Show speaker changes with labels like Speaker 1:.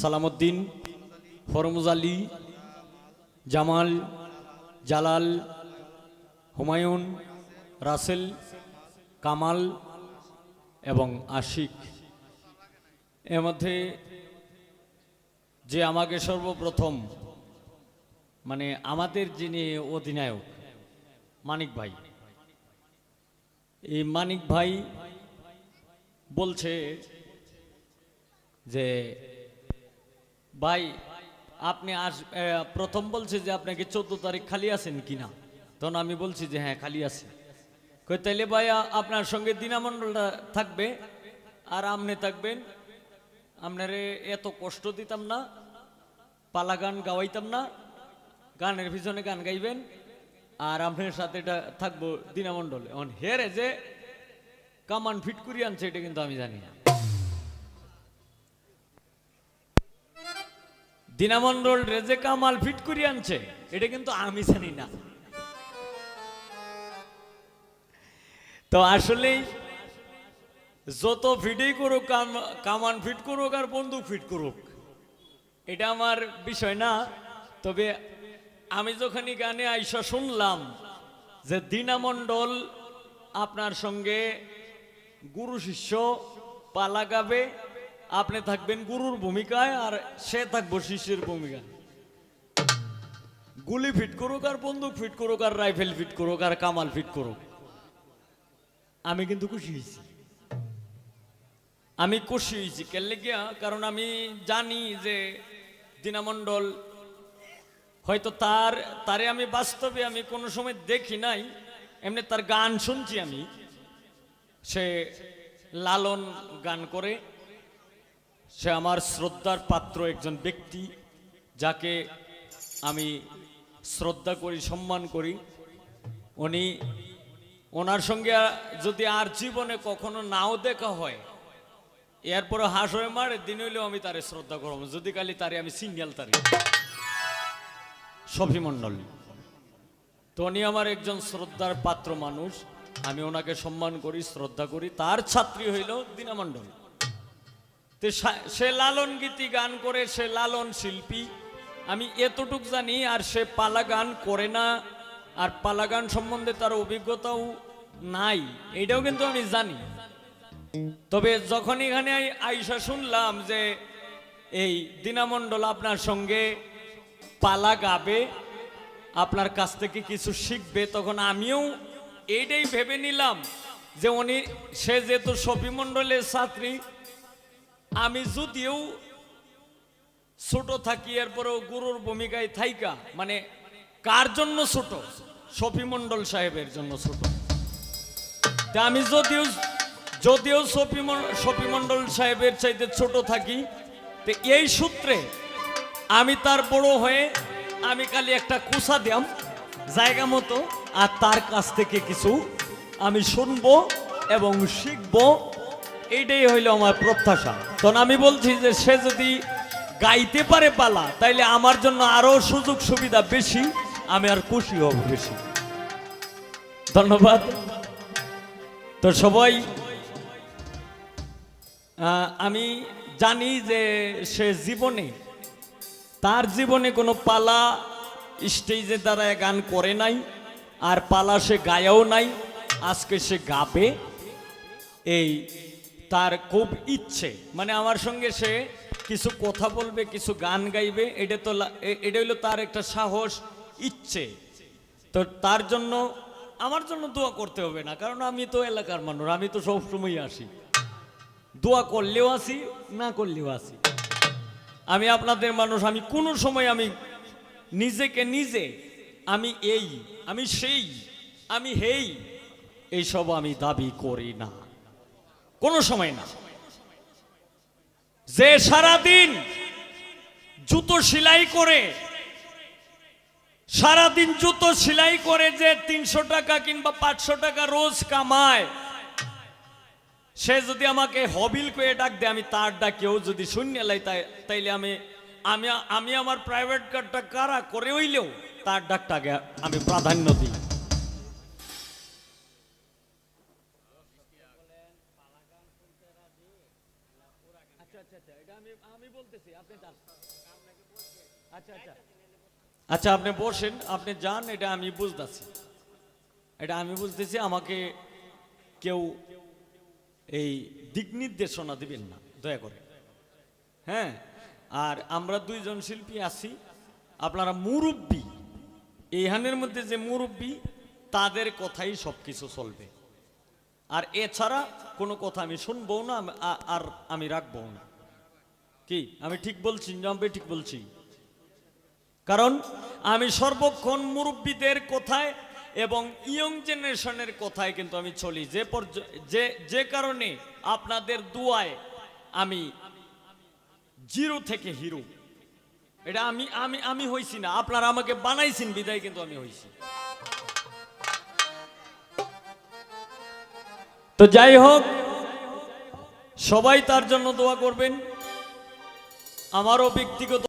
Speaker 1: সালামুদ্দিন ফরমুজ আলী, জামাল, জালাল, হুমায়ুন, রাসেল, কামাল এবং আশিক। এর মধ্যে যে আমাকে সর্বপ্রথম মানে আমাদের যিনি অধিনায়ক, মানিক ভাই। এই মানিক ভাই বলছে যে ভাই, আপনি আস প্রথম বলছে যে আপনাকে চোদ্দ তারিখ খালি আছেন কিনা? তখন আমি বলছি যে হ্যাঁ খালি আছে। কই, তাইলে ভাই আপনার সঙ্গে দিনামণ্ডলটা থাকবে, আর আপনি থাকবেন, আপনারে এত কষ্ট দিতাম না, পালা গান গাওয়াইতাম না, গানের পিছনে গান গাইবেন, আর আপনার সাথে এটা থাকব দিনামণ্ডল। এখন হেরে যে কামান ফিট করিয়ে আনছে, এটা কিন্তু আমি জানি না। দিনামণ্ডল রে যে কামাল ফিট করি আনছে, এটা কিন্তু আমি জানি না। তো আসলেই যত ফিটই করুক, কাম- কামান ফিট করুক আর বন্দুক ফিট করুক, এটা আমার বিষয় না। তবে আমি যখনই গানে আইসা শুনলাম যে দীনামণ্ডল আপনার সঙ্গে গুরু শিষ্য পালা গাবে আপনি থাকবেন গুরুর ভূমিকায় আর সে থাকব শিষ্যের ভূমিকায়। গুলি ফিট করুক আর বন্দুক ফিট করুক আর রাইফেল ফিট করুক আর কামাল ফিট করুক। আমি কিন্তু খুশি হয়েছি। আমি খুশি হয়েছি। কেলে গিয়া কারণ আমি জানি যে দিনামণ্ডল হয়তো তার, তারে আমি বাস্তবে আমি কোনো সময় দেখি নাই। এমনি তার গান শুনছি আমি। সে লালন গান করে। সে আমার শ্রদ্ধার পাত্র একজন ব্যক্তি, যাকে আমি শ্রদ্ধা করি, সম্মান করি। উনি, ওনার সঙ্গে যদি আর জীবনে কখনো নাও দেখা হয়, এরপরে হাস হয়ে মারে, দিন হইলেও আমি তারে শ্রদ্ধা করব। যদি কালি তারে আমি সিঙ্গেল তারে। সফি মণ্ডল। তো উনি আমার একজন শ্রদ্ধার পাত্র মানুষ। আমি ওনাকে সম্মান করি, শ্রদ্ধা করি। তার ছাত্রী হইল দীনামণ্ডল। সে লালন গীতি গান করে, সে লালন শিল্পী। আমি এতটুক জানি, আর সে পালা গান করে না। আর পালা গান সম্বন্ধে তার অভিজ্ঞতাও নাই, এটাও কিন্তু আমি জানি। তবে যখন এখানে আইসা শুনলাম যে এই দিনামণ্ডল আপনার সঙ্গে পালা গাবে, আপনার কাছ থেকে কিছু শিখবে, তখন আমিও এইটাই ভেবে নিলাম যে উনি, সে যেহেতু শফি মণ্ডলের ছাত্রী আমি যদিও ছোট থাকি, এরপরেও গুরুর ভূমিকায় থাইকা মানে কার জন্য ছোট? শফি মণ্ডল সাহেবের জন্য ছোট। আমি যদিও যদিও শফি মন- শফি মণ্ডল সাহেবের চাইতে ছোট থাকি, তো এই সূত্রে আমি তার বড় হয়ে আমি খালি একটা কুসা দিয়াম, জায়গা মতো, আর তার কাছ থেকে কিছু আমি শুনব এবং শিখব। এইটাই হইল আমার প্রত্যাশা। তখন আমি বলছি যে সে যদি গাইতে পারে পালা, তাইলে আমার জন্য আরও সুযোগ সুবিধা বেশি, আমি আর খুশি হব বেশি। ধন্যবাদ। তো সবাই আমি জানি যে সে জীবনে, তার জীবনে কোনো পালা স্টেজে দ্বারা গান করে নাই, আর পালা সে গায়াও নাই, আজকে সে গাবে। এই তার খুব ইচ্ছে। মানে আমার সঙ্গে সে কিছু কথা বলবে, কিছু গান গাইবে, এটা তো এটা হলো তার একটা সাহস, ইচ্ছে। তো তার জন্য, আমার জন্য দোয়া করতে হবে না, কারণ আমি তো এলাকার মানুষ, আমি তো সবসময় আসি। দোয়া করলেও আসি, না করলেও আসি। আমি আপনাদের মানুষ, আমি কোনো সময় আমি নিজেকে নিজে, আমি এই, আমি সেই, আমি হেই, এইসব আমি দাবি করি না। কোনো সময় না। যে সারাদিন জুতো সেলাই করে, সারাদিন জুতো সেলাই করে যে তিনশো টাকা কিংবা পাঁচশো টাকা রোজ কামায়, সে যদি আমাকে হবিল করে ডাক দেয়, আমি তার ডাকেও যদি শূন্য লাই, তাই, তাইলে আমি আমি আমি আমার প্রাইভেট কারটা কারা করে হইলেও তার ডাকটাকে আমি প্রাধান্য দিই। আচ্ছা আচ্ছা আচ্ছা আপনি আচ্ছা আপনি বসেন, আপনি যান, এটা আমি বুঝতেছি। এটা আমি বুঝতেছি, আমাকে কেউ এই দিক নির্দেশনা দিবেন না, দয়া করে। হ্যাঁ? আর আমরা দুইজন শিল্পী আছি, আপনারা মুরব্বী, এইখানের মধ্যে যে মুরব্বী, তাদের কথাই সব কিছু চলবে। আর এছাড়া কোনো কথা আমি শুনব না আর আমি রাখব না। কি? আমি ঠিক বলছি আমি ঠিক বলছি? কারণ আমি সর্বক্ষণ মুরব্বীদের কথায় এবং ইয়ং জেনারেশনের কথায় কিন্তু আমি চলি। যে যে যে কারণে আপনাদের দুয়ায় আমি জিরো থেকে হিরো। এটা আমি আমি আমি হইছি না। আপনারা আমাকে বানাইছেন, বিদায় কিন্তু আমি হইছি। তো যাই হোক সবাই তার জন্য দোয়া করবেন। আমারও ব্যক্তিগত